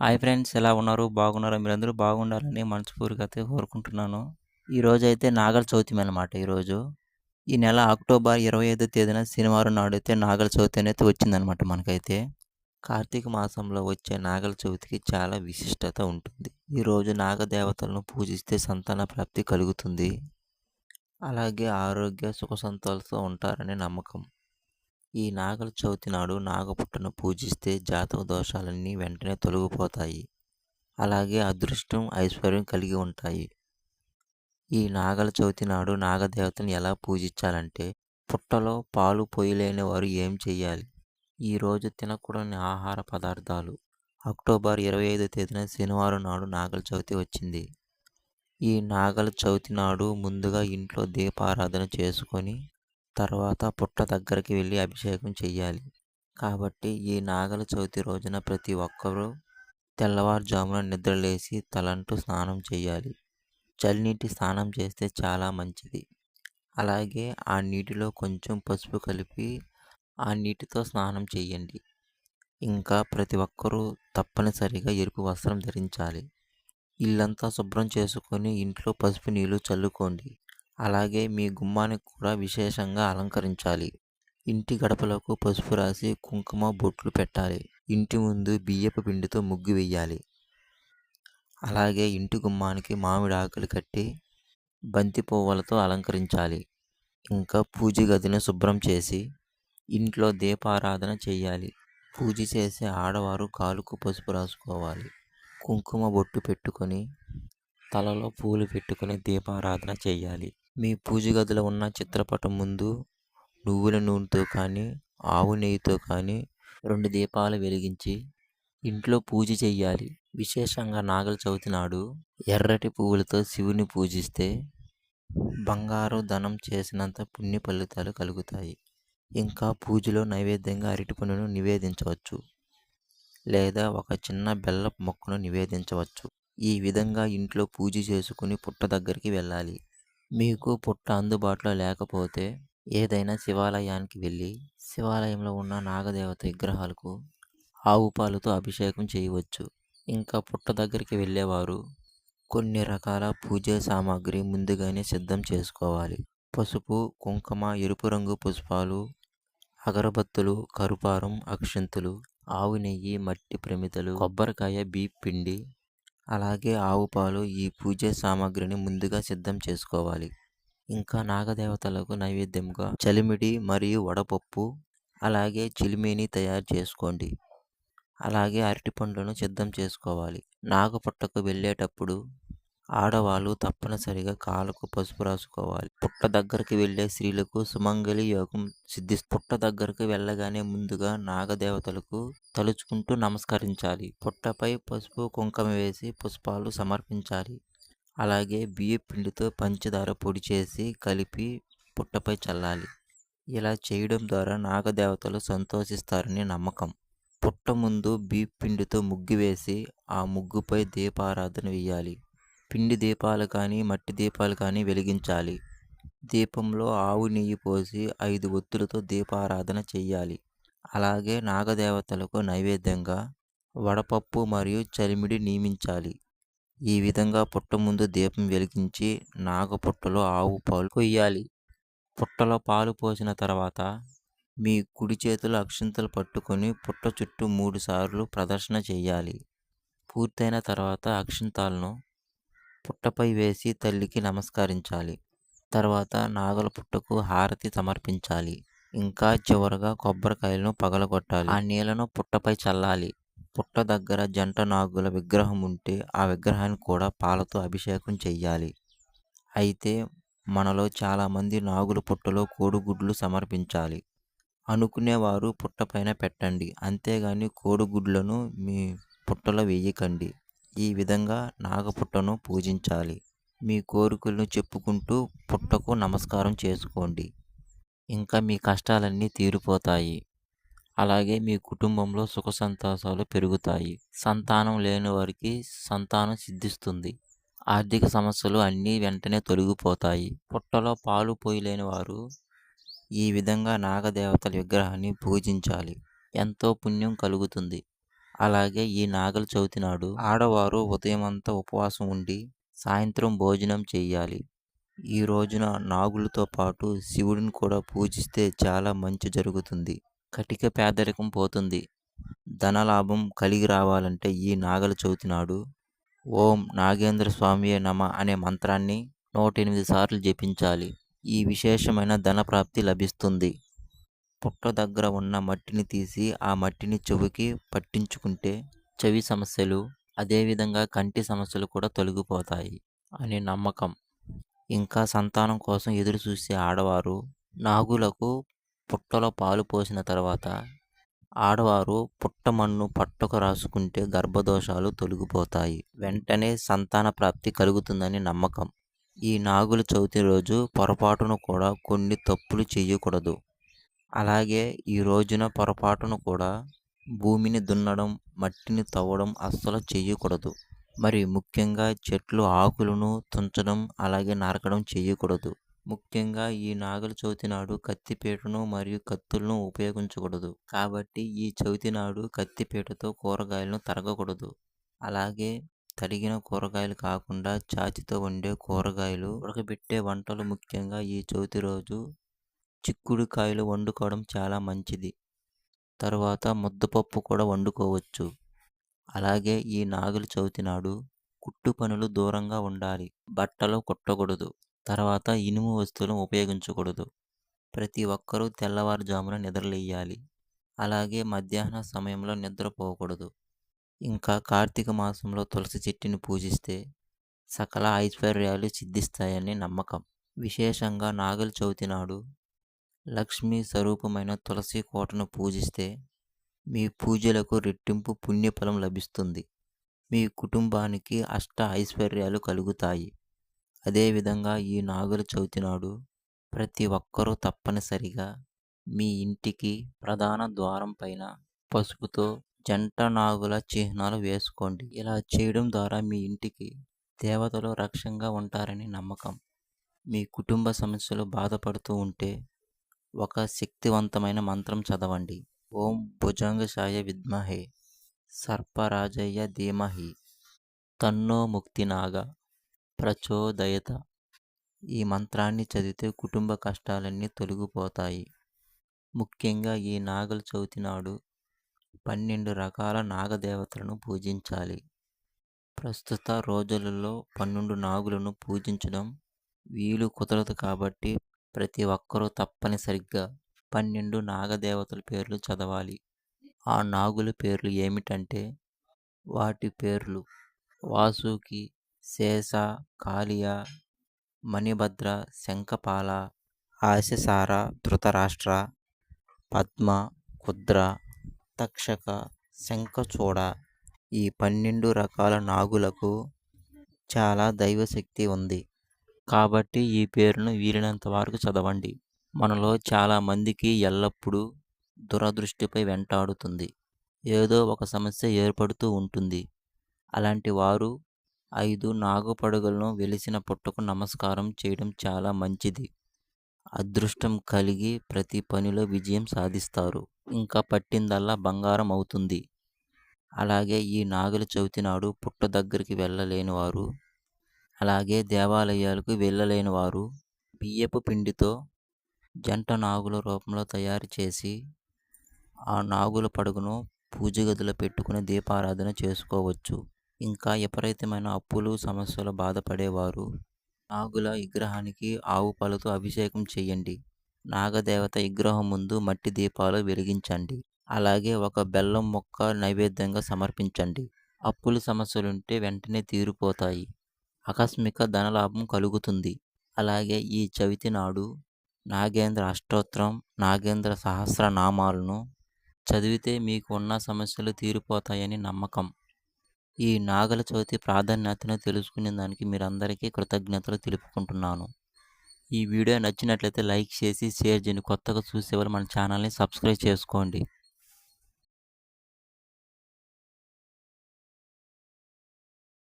Hi friends ఎలా ఉన్నారు? బాగున్నారా? మీరందరూ బాగుండాలని మనస్ఫూర్తిగా అయితే కోరుకుంటున్నాను. అయితే నాగల చవితి అనమాట ఈరోజు ఈ నెల అక్టోబర్ ఇరవై ఐదో తేదీన శనివారం నాడైతే నాగల చవితి అనేది వచ్చిందనమాట మనకైతే. కార్తీక మాసంలో వచ్చే నాగల చవితికి చాలా విశిష్టత ఉంటుంది. ఈరోజు నాగదేవతలను పూజిస్తే సంతాన ప్రాప్తి కలుగుతుంది. అలాగే ఆరోగ్య సుఖ సంతాలతో ఉంటారనే నమ్మకం. ఈ నాగల చవితి నాడు నాగపుట్టను పూజిస్తే జాతక దోషాలన్నీ వెంటనే తొలగిపోతాయి. అలాగే అదృష్టం ఐశ్వర్యం కలిగి ఉంటాయి. ఈ నాగల చవితి నాడు నాగదేవతను ఎలా పూజించాలంటే పుట్టలో పాలు పొయ్యలేని వారు ఏం చేయాలి ఈరోజు తినకూడని ఆహార పదార్థాలు. అక్టోబర్ ఇరవై ఐదో తేదీన శనివారం నాడు నాగల చవితి వచ్చింది. ఈ నాగల చవితి నాడు ముందుగా ఇంట్లో దీపారాధన చేసుకొని తర్వాత పుట్ట దగ్గరికి వెళ్ళి అభిషేకం చెయ్యాలి. కాబట్టి ఈ నాగల చవితి రోజున ప్రతి ఒక్కరూ తెల్లవారుజామున నిద్రలేసి తలంటూ స్నానం చేయాలి చలినీటి స్నానం చేస్తే చాలా మంచిది. అలాగే ఆ నీటిలో కొంచెం పసుపు కలిపి ఆ నీటితో స్నానం చేయండి ఇంకా ప్రతి ఒక్కరూ తప్పనిసరిగా ఎరుపు వస్త్రం ధరించాలి. ఇల్లంతా శుభ్రం చేసుకొని ఇంట్లో పసుపు నీళ్ళు చల్లుకోండి. అలాగే మీ గుమ్మానికి కూడా విశేషంగా అలంకరించాలి. ఇంటి గడపలకు పసుపు రాసి కుంకుమ బొట్లు పెట్టాలి. ఇంటి ముందు బియ్యపు పిండితో ముగ్గు వేయాలి అలాగే ఇంటి గుమ్మానికి మామిడి ఆకులు కట్టి బంతి పువ్వులతో అలంకరించాలి. ఇంకా పూజ గదిని శుభ్రం చేసి ఇంట్లో దీపారాధన చేయాలి. పూజ చేసే ఆడవారు కాలుకు పసుపు రాసుకోవాలి. కుంకుమ బొట్టు పెట్టుకొని తలలో పూలు పెట్టుకుని దీపారాధన చేయాలి మీ పూజ గదిలో ఉన్న చిత్రపటం ముందు నువ్వుల నూనెతో కానీ ఆవు నెయ్యితో కానీ రెండు దీపాలు వెలిగించి ఇంట్లో పూజ చేయాలి విశేషంగా నాగల చవితి నాడు ఎర్రటి పువ్వులతో శివుని పూజిస్తే బంగారు ధనం చేసినంత పుణ్య ఫలితాలు కలుగుతాయి. ఇంకా పూజలో నైవేద్యంగా అరటిపండును నివేదించవచ్చు. లేదా ఒక చిన్న బెల్లపు మొక్కను నివేదించవచ్చు. ఈ విధంగా ఇంట్లో పూజ చేసుకుని పుట్ట దగ్గరికి వెళ్ళాలి. మీకు పుట్ట అందుబాటులో లేకపోతే ఏదైనా శివాలయానికి వెళ్ళి శివాలయంలో ఉన్న నాగదేవత విగ్రహాలకు ఆవు పాలతో అభిషేకం చేయవచ్చు. ఇంకా పుట్ట దగ్గరికి వెళ్ళేవారు కొన్ని రకాల పూజ సామాగ్రి ముందుగానే సిద్ధం చేసుకోవాలి. పసుపు కుంకుమ ఎరుపు రంగు పుష్పాలు అగరబత్తులు కరుపారం అక్షంతులు ఆవు నెయ్యి మట్టి ప్రమితలు కొబ్బరికాయ బీప్ పిండి అలాగే ఆవు పాలు ఈ పూజ సామాగ్రిని ముందుగా సిద్ధం చేసుకోవాలి. ఇంకా నాగదేవతలకు నైవేద్యంగా చలిమిడి మరియు వడపప్పు అలాగే చిలిమిని తయారు చేసుకోండి. అలాగే అరటి పండ్లను సిద్ధం చేసుకోవాలి. నాగపుట్టకు వెళ్ళేటప్పుడు ఆడవాళ్ళు తప్పనిసరిగా కాళ్ళకు పసుపు రాసుకోవాలి. పుట్ట దగ్గరికి వెళ్ళే స్త్రీలకు సుమంగళి యోగం సిద్ధి పుట్ట దగ్గరకు వెళ్ళగానే ముందుగా నాగదేవతలకు తలుచుకుంటూ నమస్కరించాలి. పుట్టపై పసుపు కుంకుమ వేసి పుష్పాలు సమర్పించాలి. అలాగే బియ్య పిండితో పంచదార పొడి చేసి కలిపి పుట్టపై చల్లాలి. ఇలా చేయడం ద్వారా నాగదేవతలు సంతోషిస్తారని నమ్మకం. పుట్ట ముందు బియ్య పిండితో ముగ్గు వేసి ఆ ముగ్గుపై దీపారాధన వేయాలి పిండి దీపాలు కానీ మట్టి దీపాలు కానీ వెలిగించాలి. దీపంలో ఆవు నెయ్యి పోసి ఐదు ఒత్తులతో దీపారాధన చెయ్యాలి. అలాగే నాగదేవతలకు నైవేద్యంగా వడపప్పు మరియు చలిమిడి నియమించాలి. ఈ విధంగా పుట్ట ముందు దీపం వెలిగించి నాగపుట్టలో ఆవు పాలు కొయ్యాలి. పుట్టలో పాలు పోసిన తర్వాత మీ కుడి చేతులు అక్షింతలు పట్టుకొని పుట్ట చుట్టూ మూడు సార్లు ప్రదర్శన చేయాలి పూర్తయిన తర్వాత అక్షింతాలను పుట్టపై వేసి తల్లికి నమస్కరించాలి. తర్వాత నాగల పుట్టకు హారతి సమర్పించాలి. ఇంకా చివరగా కొబ్బరికాయలను పగలగొట్టాలి. ఆ నీళ్ళను పుట్టపై చల్లాలి. పుట్ట దగ్గర జంట నాగుల విగ్రహం ఉంటే ఆ విగ్రహాన్ని కూడా పాలతో అభిషేకం చెయ్యాలి. అయితే మనలో చాలామంది నాగుల పుట్టలో కోడిగుడ్లు సమర్పించాలి. అనుకునేవారు పుట్టపైన పెట్టండి. అంతేగాని కోడిగుడ్లను మీ పుట్టలో వేయకండి. ఈ విధంగా నాగపుట్టను పూజించాలి. మీ కోరికలను చెప్పుకుంటూ పుట్టకు నమస్కారం చేసుకోండి. ఇంకా మీ కష్టాలన్నీ తీరిపోతాయి. అలాగే మీ కుటుంబంలో సుఖ సంతోషాలు పెరుగుతాయి. సంతానం లేని వారికి సంతానం సిద్ధిస్తుంది. ఆర్థిక సమస్యలు అన్నీ వెంటనే తొలగిపోతాయి. పుట్టలో పాలు పోయలేని వారు ఈ విధంగా నాగదేవతల విగ్రహాన్ని పూజించాలి. ఎంతో పుణ్యం కలుగుతుంది. అలాగే ఈ నాగల చవితి నాడు ఆడవారు ఉదయమంతా ఉపవాసం ఉండి సాయంత్రం భోజనం చేయాలి ఈ రోజున నాగులతో పాటు శివుడిని కూడా పూజిస్తే చాలా మంచి జరుగుతుంది. కటిక పేదరికం పోతుంది. ధనలాభం కలిగి రావాలంటే ఈ నాగల చవితి నాడు ఓం నాగేంద్ర స్వామియే నమ అనే మంత్రాన్ని నూట ఎనిమిది సార్లు జపించాలి. ఈ విశేషమైన ధన ప్రాప్తి లభిస్తుంది. పుట్ట దగ్గర ఉన్న మట్టిని తీసి ఆ మట్టిని చెవికి పట్టించుకుంటే చెవి సమస్యలు అదేవిధంగా కంటి సమస్యలు కూడా తొలగిపోతాయి అనే నమ్మకం. ఇంకా సంతానం కోసం ఎదురు చూసే ఆడవారు నాగులకు పుట్టలో పాలు పోసిన తర్వాత ఆడవారు పుట్టమన్ను పట్టకు రాసుకుంటే గర్భదోషాలు తొలగిపోతాయి. వెంటనే సంతాన ప్రాప్తి కలుగుతుందని నమ్మకం. ఈ నాగుల చవితి రోజు పొరపాటును కూడా కొన్ని తప్పులు చేయకూడదు. అలాగే ఈ రోజున పొరపాటును కూడా భూమిని దున్నడం మట్టిని తవ్వడం అస్సలు చేయకూడదు. మరి ముఖ్యంగా చెట్లు ఆకులను తుంచడం అలాగే నరకడం చేయకూడదు. ముఖ్యంగా ఈ నాగల చవితి నాడు కత్తిపీటను మరియు కత్తులను ఉపయోగించకూడదు. కాబట్టి ఈ చవితి నాడు కత్తిపీటతో కూరగాయలను తరగకూడదు. అలాగే తరిగిన కూరగాయలు కాకుండా చాచితో వండే కూరగాయలు ఉడకబెట్టే వంటలు ముఖ్యంగా ఈ చవితి రోజు చిక్కుడు కాయలు వండుకోవడం చాలా మంచిది. తరువాత ముద్దపప్పు కూడా వండుకోవచ్చు. అలాగే ఈ నాగుల చవితి నాడు కుట్టు పనులు దూరంగా ఉండాలి. బట్టలు కుట్టకూడదు. తర్వాత ఇనుము వస్తువులను ఉపయోగించకూడదు. ప్రతి ఒక్కరూ తెల్లవారుజామున నిద్రలేయాలి. అలాగే మధ్యాహ్న సమయంలో నిద్రపోకూడదు. ఇంకా కార్తీక మాసంలో తులసి చెట్టుని పూజిస్తే సకల ఐశ్వర్యాలు సిద్ధిస్తాయని నమ్మకం. విశేషంగా నాగల చవితి నాడు లక్ష్మీ స్వరూపమైన తులసి కోటను పూజిస్తే మీ పూజలకు రెట్టింపు పుణ్యఫలం లభిస్తుంది. మీ కుటుంబానికి అష్ట ఐశ్వర్యాలు కలుగుతాయి. అదేవిధంగా ఈ నాగుల చవితి నాడు ప్రతి ఒక్కరూ తప్పనిసరిగా మీ ఇంటికి ప్రధాన ద్వారం పైన పసుపుతో జంట నాగుల చిహ్నాలు వేసుకోండి. ఇలా చేయడం ద్వారా మీ ఇంటికి దేవతలు రక్షంగా ఉంటారని నమ్మకం. మీ కుటుంబ సమస్యలు బాధపడుతూ ఉంటే ఒక శక్తివంతమైన మంత్రం చదవండి. ఓం భుజంగశాయ విద్మహే. సర్పరాజయ్య ధీమహి. తన్నో ముక్తినాగ. ప్రచోదయత. ఈ మంత్రాన్ని చదివితే కుటుంబ కష్టాలన్నీ తొలగిపోతాయి. ముఖ్యంగా ఈ నాగల చవితి నాడు పన్నెండు రకాల నాగదేవతలను పూజించాలి. ప్రస్తుత రోజులలో పన్నెండు నాగులను పూజించడం వీలు కుదరదు కాబట్టి ప్రతి ఒక్కరూ తప్పనిసరిగా పన్నెండు నాగదేవతల పేర్లు చదవాలి. ఆ నాగుల పేర్లు ఏమిటంటే వాటి పేర్లు వాసుకి శేష కాళియ మణిభద్ర శంఖపాల ఆశసార ధృతరాష్ట్ర పద్మ కుద్ర తక్షక శంఖచూడ. ఈ పన్నెండు రకాల నాగులకు చాలా దైవశక్తి ఉంది. కాబట్టి ఈ పేరును వీలైనంత వరకు చదవండి. మనలో చాలామందికి ఎల్లప్పుడూ దురదృష్టిపై వెంటాడుతుంది. ఏదో ఒక సమస్య ఏర్పడుతూ ఉంటుంది. అలాంటి వారు ఐదు నాగుపడుగలను వెలిసిన పుట్టకు నమస్కారం చేయడం చాలా మంచిది. అదృష్టం కలిగి ప్రతి పనిలో విజయం సాధిస్తారు. ఇంకా పట్టిందల్లా బంగారం అవుతుంది. అలాగే ఈ నాగుల చవితి నాడు పుట్ట దగ్గరికి వెళ్ళలేని వారు అలాగే దేవాలయాలకు వెళ్ళలేని వారు బియ్యపు పిండితో జంట నాగుల రూపంలో తయారు చేసి ఆ నాగుల పడుగును పూజ గదిలో పెట్టుకుని దీపారాధన చేసుకోవచ్చు. ఇంకా విపరీతమైన అప్పులు సమస్యలు బాధపడేవారు. నాగుల విగ్రహానికి ఆవు పాలతో అభిషేకం చేయండి. నాగదేవత విగ్రహం ముందు మట్టి దీపాలు వెలిగించండి. అలాగే ఒక బెల్లం మొక్క నైవేద్యంగా సమర్పించండి. అప్పులు సమస్యలుంటే వెంటనే తీరిపోతాయి. ఆకస్మిక ధనలాభం కలుగుతుంది. అలాగే ఈ చవితి నాడు నాగేంద్ర అష్టోత్తరం నాగేంద్ర సహస్రనామాలను చదివితే మీకు ఉన్న సమస్యలు తీరిపోతాయని నమ్మకం. ఈ నాగల చవితి ప్రాధాన్యతను తెలుసుకునే దానికి మీరందరికీ కృతజ్ఞతలు తెలుపుకుంటున్నాను. ఈ వీడియో నచ్చినట్లయితే లైక్ చేసి షేర్ చేయండి కొత్తగా చూసేవారు మన ఛానల్ని సబ్స్క్రైబ్ చేసుకోండి.